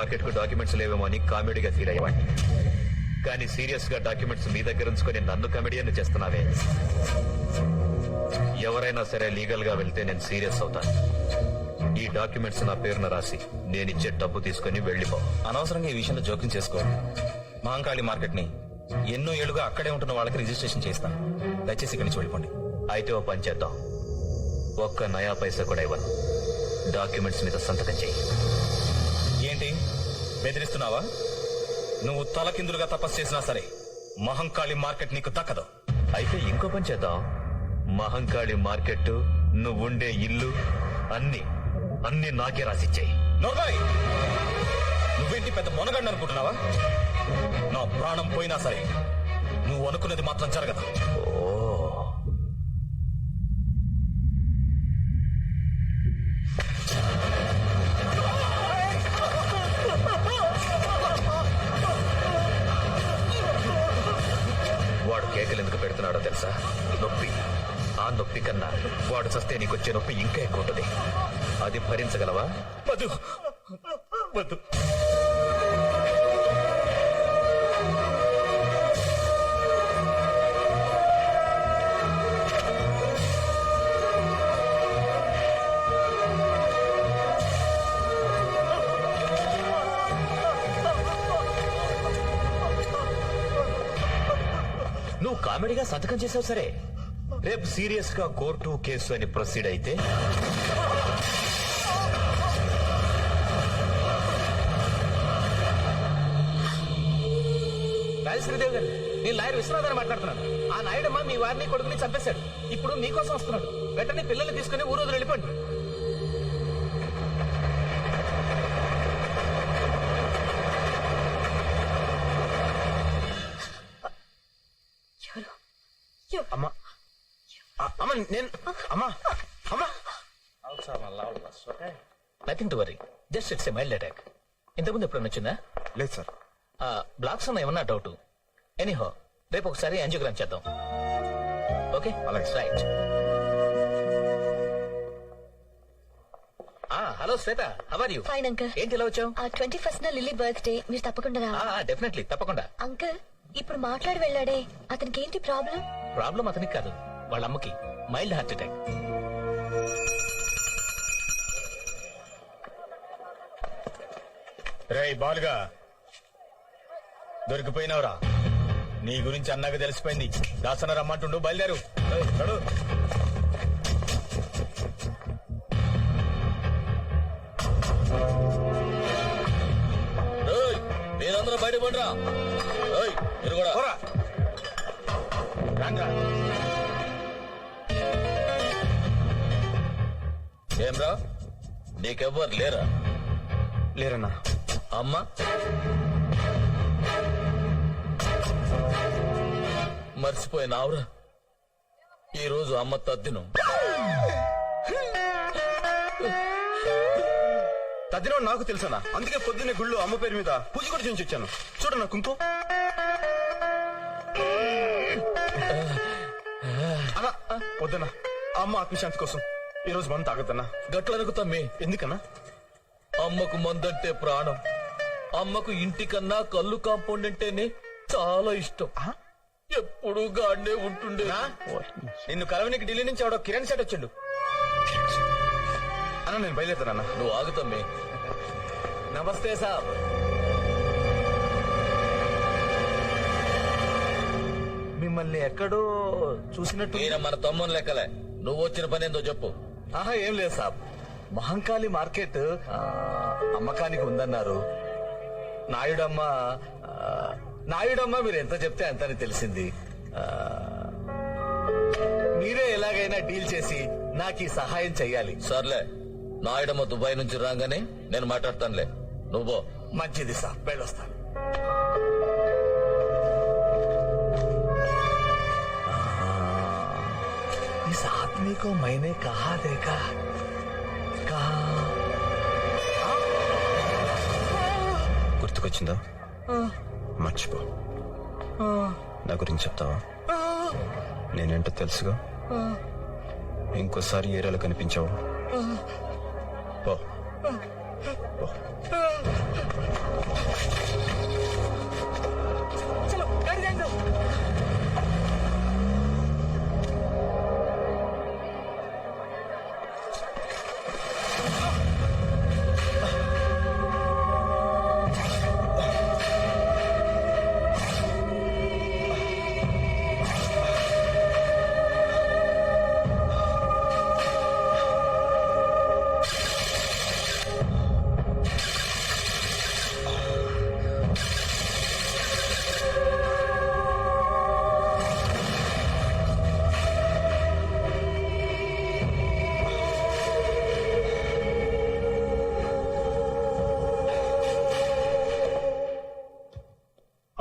మార్కెట్కు డాక్యుమెంట్స్ లేవేమో అని కామెడీగా ఫీల్ అయ్యేవాడిని. కానీ సీరియస్గా డాక్యుమెంట్స్ మీ దగ్గర ఉంచుకొని నన్ను కమెడియన్ చేస్తున్నావే. ఎవరైనా సరే లీగల్గా వెళ్తే నేను సీరియస్ అవుతాను ఈ డాక్యుమెంట్స్ నా పేరున రాసి నేనిచ్చే డబ్బు తీసుకొని వెళ్ళిపో. అనవసరంగా ఈ విషయంలో జోక్యం చేసుకో మహంకాళి మార్కెట్ని ఎన్నో ఏళ్ళుగా అక్కడే ఉంటున్న వాళ్ళకి రిజిస్ట్రేషన్ చేస్తాను దయచేసి ఇక్కడి నుంచి వెళ్ళిపోండి. అయితే ఓ పని చేద్దాం. ఒక్క నయా పైసా కూడా ఇవ్వను. డాక్యుమెంట్స్ మీద సంతకం చెయ్యి ఏంటి? బెదిరిస్తున్నావా? నువ్వు తలకిందులుగా తపస్సు చేసినా సరే మహంకాళి మార్కెట్ నీకు దక్కదు. అయితే ఇంకో పని చేద్దాం. మహంకాళి మార్కెట్ నువ్వుండే ఇల్లు అన్ని అన్ని నాకే రాసిచ్చాయి. నోర్బాయ్ నువ్వేంటి పెద్ద మొనగండి అనుకుంటున్నావా? నా ప్రాణం పోయినా సరే నువ్వు అనుకున్నది మాత్రం జరగదు. ఓ. తెలుసా? నొప్పి. ఆ నొప్పి కన్నా వాడు చస్తే నీకొచ్చే నొప్పి ఇంకా ఎక్కువ ఉంటుంది అది భరించగలవా? వద్దు వద్దు నువ్వు కామెడీగా సంతకం చేసావు సరే. రేపు సీరియస్గా కోర్టు కేసు అని ప్రొసీడ్ అయితే. శ్రీదేవి గారు నేను లాయర్ విశ్వనాథన్ మాట్లాడుతున్నాను. ఆ నాయుడమ్మ మీ వారిని కొడుకుని చంపేశాడు. ఇప్పుడు మీకోసం వస్తున్నాడు. వెంటనే పిల్లల్ని తీసుకుని ఊరు వదిలి వెళ్ళిపోండి. అమ్మా నేను అమ్మా అమ్మా. Nothing to worry just it's a mild attack ఇంతకుముందు ఎప్పుడైనా వచ్చిందా? లేదు సార్. బ్లాక్స్ ఉన్నాయి ఏమన్నా డౌట్ ఎనీహో రేపు ఒకసారి యాంజియోగ్రామ్ చేద్దాం. ఓకే అలాగే. Right hello Shweta. How are you fine uncle ఏంటి ఇలా వచ్చావు? ఆ ట్వంటీ ఫస్ట్ నా లిల్లీ బర్త్డే. మీరు తప్పకుండా డెఫినెట్లీ తప్పకుండా. అంకుల్ ఇప్పుడు మాట్లాడి వెళ్ళాడే. అతనికి ఏంటి ప్రాబ్లం ప్రాబ్లం అతనికి కాదు. వాళ్ళ అమ్మకి మైల్డ్ హార్ట్ అటాక్. రేయ్ బాలుగా. దొరికిపోయినవరా? నీ గురించి అన్నగా తెలిసిపోయింది. దాసన రమ్మంటుండు బయలుదేరు. ఏయ్, నడు. ఏయ్, మీరందరూ బయట పడరా. ఏయ్, మీరు కూడా. పోరా. ఏమ్రా? నీకెవ్వరు లేరా? లేరన్నా. అమ్మ? మర్చిపోయినావురా ఈ రోజు అమ్మ తద్దినం. తద్దినం నాకు తెలుసన్నా. అందుకే పొద్దున్నే గుళ్ళు అమ్మ పేరు మీద పూజ కూడా చేయించి వచ్చాను. చూడన్నా అన్నా వద్దన్నా. అమ్మ ఆత్మశాంతి కోసం. ఈ రోజు మనం తాగద్దన్నా? గట్లనుకు తమ్మి ఎందుకన్నా? అమ్మకు మందంటే ప్రాణం. అమ్మకు ఇంటికన్నా కళ్ళు కాంపౌండ్ అంటేనే చాలా ఇష్టం. ఎప్పుడు గాడే ఉంటుండే. నిన్ను కలవనికి ఢిల్లీ నుంచి ఎవడో కిరణ్ సెట్ వచ్చిండు. అన్న నేను బయలుదేరుతానన్నా. నువ్వు ఆగుతమ్మి నమస్తే సాబ్ మిమ్మల్ని ఎక్కడో చూసినట్టు మన తమ్ముని లెక్కలే. నువ్వు వచ్చిన పని ఏందో చెప్పు. ఆహా ఏం లేదు సాబ్. మహంకాళి మార్కెట్ అమ్మకానికి ఉందన్నారు. నాయుడమ్మ నాయుడమ్మ మీరు ఎంత చెప్తే అంతని తెలిసింది. మీరే ఎలాగైనా డీల్ చేసి నాకు ఈ సహాయం చెయ్యాలి. సర్లే నాయుడమ్మ దుబాయ్ నుంచి రాగానే నేను మాట్లాడతానులే. నువ్వు మంచిది సాబ్ వెళ్ళొస్తాను. इस आदमी को मैंने कहा देखा कहा గుర్తుకొచ్చిందా మర్చిపో నా గురించి చెప్తావా నేనేంటో తెలుసుగా ఇంకోసారి ఏరియాలో కనిపించావు పో. పో.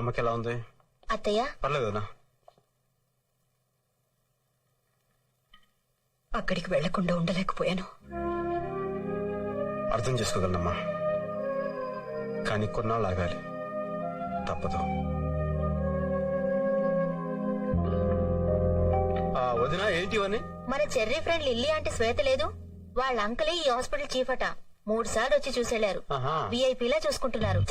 అమ్మకి ఎలా ఉంది అత్తయ్య పర్లేదు వదినా అక్కడికి వెళ్ళకుండా ఉండలేకపోయాను అర్థం చేసుకోగలనమ్మా కానీ కొన్నాళ్ళు ఆగాలి తప్పదు వదినా ఏంటి మన చెర్రీ ఫ్రెండ్ లిల్లీ అంటే శ్వేత లేదు. వాళ్ళ అంకలే ఈ హాస్పిటల్ చీఫ్ అట. మూడు సార్లు వచ్చి చూసెళ్ళారు. విఐపీలా చూసుకుంటున్నారు.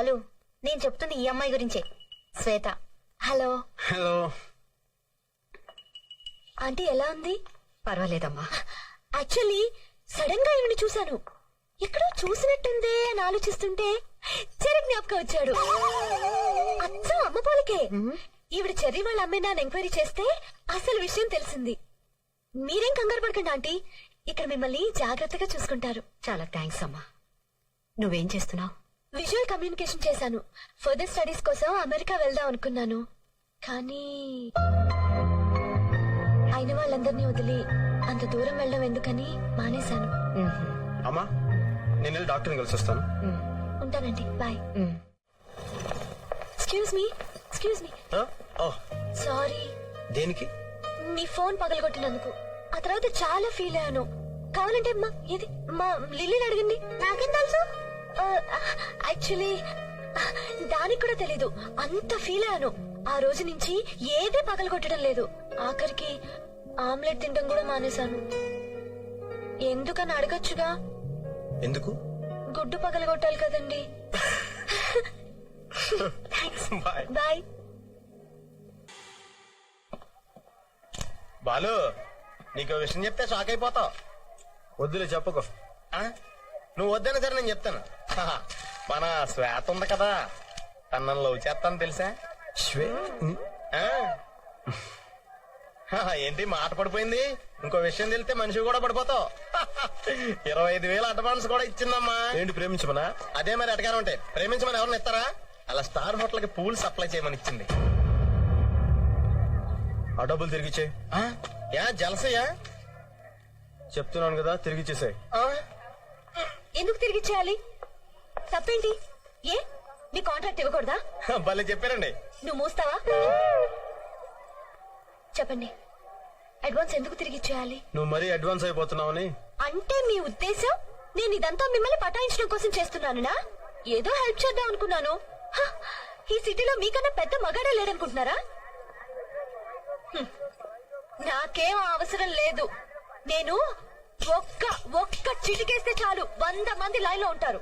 బాలు నేను చెప్తుంది ఈ అమ్మాయి గురించే. శ్వేత. హలో. హలో. ఆంటీ ఎలా ఉంది? పర్వాలేదమ్మా. యాక్చువల్లీ సడన్గా ఈవిని చూశాను? ఎక్కడో చూసినట్టుందే అని ఆలోచిస్తుంటే చెరి జ్ఞాపకం వచ్చాడు. అచ్చం అమ్మ పోలికే. ఈవిడ చెర్రి వాళ్ళ అమ్మాయి నాన్న ఎంక్వైరీ చేస్తే అసలు విషయం తెలిసింది. మీరేం కంగారు పడకండి ఆంటీ. ఇక్కడ మిమ్మల్ని జాగ్రత్తగా చూసుకుంటారు. చాలా థ్యాంక్స్ అమ్మా. నువ్వేం చేస్తున్నావు? విజువల్ కమ్యూనికేషన్ చేశాను. ఫర్దర్ స్టడీస్ కోసం అమెరికా వెళ్దాం అనుకున్నాను. కానీ అయిన వాళ్ళందరినీ వదిలి అంత దూరం వెళ్ళడం ఎందుకని మానేశాను. అమ్మా నేను వెళ్ళి డాక్టర్ని కలిసి వస్తాను ఉంటానండి bye. Excuse me excuse me sorry దేనికి? మీ ఫోన్ పగలగొట్టినందుకు. ఆ తర్వాత చాలా ఫీల్ అయ్యాను. కావాలంటే మా ఇది మా లిల్లీని అడగండి. నాకేం తెలుసు? యాక్చువల్లీ దానికి కూడా తెలీదు. అంత ఫీల్ అయ్యాను. ఆ రోజు నుంచి ఏదే పగలగొట్టడం లేదు. ఆఖరికి ఆమ్లెట్ తినడం కూడా మానేశాను. ఎందుకని అడగచ్చుగా? ఎందుకు? గుడ్డు పగలగొట్టాలి కదండి. బాయ్ బాయ్ బాలు నీకు విషయం చెప్తే షాక్ అయిపోతావు. వద్దులే చెప్పకు. ఆ? నువ్వు వద్దనే సరే నేను చెప్తాను. హహ. మన శ్వేత ఉంది కదా తనను లవ్ చేస్తాను తెలుసా? శ్వే ఏంటి మాట పడిపోయింది? ఇంకో విషయం తెలిస్తే మనిషి కూడా పడిపోతావు. ఇరవై ఐదు వేలు అడ్వాన్స్ కూడా ఇచ్చిందమ్మా. ఏంటి ప్రేమించమనా? అదే మరి అడగానే ఉంటాయి ప్రేమించమని ఎవరిని ఇస్తారా? అలా స్టార్ హోటల్కి పూలు సప్లై చేయమని ఇచ్చింది. ఆ డబ్బులు తిరిగిచ్చే? యా జలసయ్యా? చెప్తున్నాను కదా తిరిగిచ్చేసాయి. ఎందుకు తిరిగి చేయాలి తప్పేంటి? ఏ? మీ కాంట్రాక్ట్ ఇవ్వకూడదా? భలే చెప్పారండి. నువ్వు మూస్తావా? చెప్పండి. అడ్వాన్స్ ఎందుకు తిరిగి ఇచ్చేయాలి? నువ్వు మరీ అడ్వాన్స్ అయిపోతున్నావని. అంటే మీ ఉద్దేశం నేను ఇదంతా మిమ్మల్ని పటాయించడం కోసం చేస్తున్నానునా? ఏదో హెల్ప్ చేద్దాం అనుకున్నాను. ఈ సిటీలో మీకన్నా పెద్ద మగాడే లేడనుకుంటున్నారా. నాకేం అవసరం లేదు. నేను ఒక్క ఒక్క చిటికేస్తే చాలు. వంద మంది లైన్లో ఉంటారు